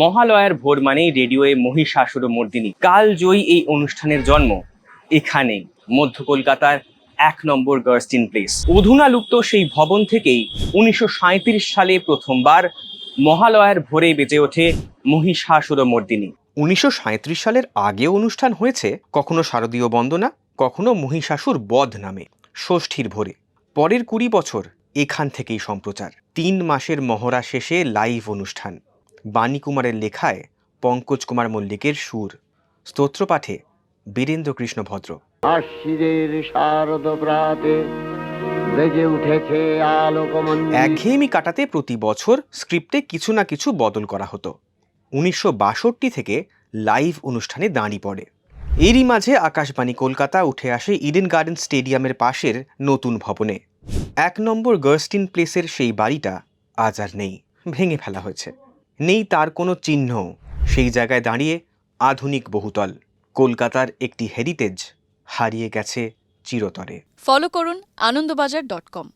মহালয়ার ভোর মানেই রেডিওয়ে মহিষাসুর মর্দিনী। কালজয়ী এই অনুষ্ঠানের জন্ম এখানে মধ্য কলকাতার এক নম্বর গার্স্টিন প্লেস। অধুনা লুপ্ত সেই ভবন থেকেই উনিশশো সাঁইত্রিশ সালে প্রথমবার মহালয়ার ভোরে বেজে ওঠে মহিষাসুর মর্দিনী। উনিশশো সালের আগেও অনুষ্ঠান হয়েছে কখনো শারদীয় বন্দনা, কখনো মহিষাসুর বধ নামে, ষষ্ঠীর ভোরে। পরের কুড়ি বছর এখান থেকেই সম্প্রচার। তিন মাসের মহড়া শেষে লাইভ অনুষ্ঠান। বাণী কুমারের লেখায় পঙ্কজ কুমার মল্লিকের সুর। স্তোত্রপাঠে বীরেন্দ্র কৃষ্ণ ভদ্র। আশিরের শারদ প্রাতে বেজে উঠেছে একঘেয়েমি কাটাতে প্রতি বছর স্ক্রিপ্টে কিছু না কিছু বদল করা হতো। উনিশশো বাষট্টি থেকে লাইভ অনুষ্ঠানে দাঁড়িয়ে পড়ে। এরই মাঝে আকাশবাণী কলকাতা উঠে আসে ইডেন গার্ডেন স্টেডিয়ামের পাশের নতুন ভবনে। এক নম্বর গার্স্টিন প্লেসের সেই বাড়িটা আজ আর নেই। ভেঙে ফেলা হয়েছে। নেই তার কোনো চিহ্ন। সেই জায়গায় দাঁড়িয়ে আধুনিক বহুতল, কলকাতার একটি হেরিটেজ হারিয়ে গেছে চিরতরে। ফলো করুন আনন্দবাজার ডট কম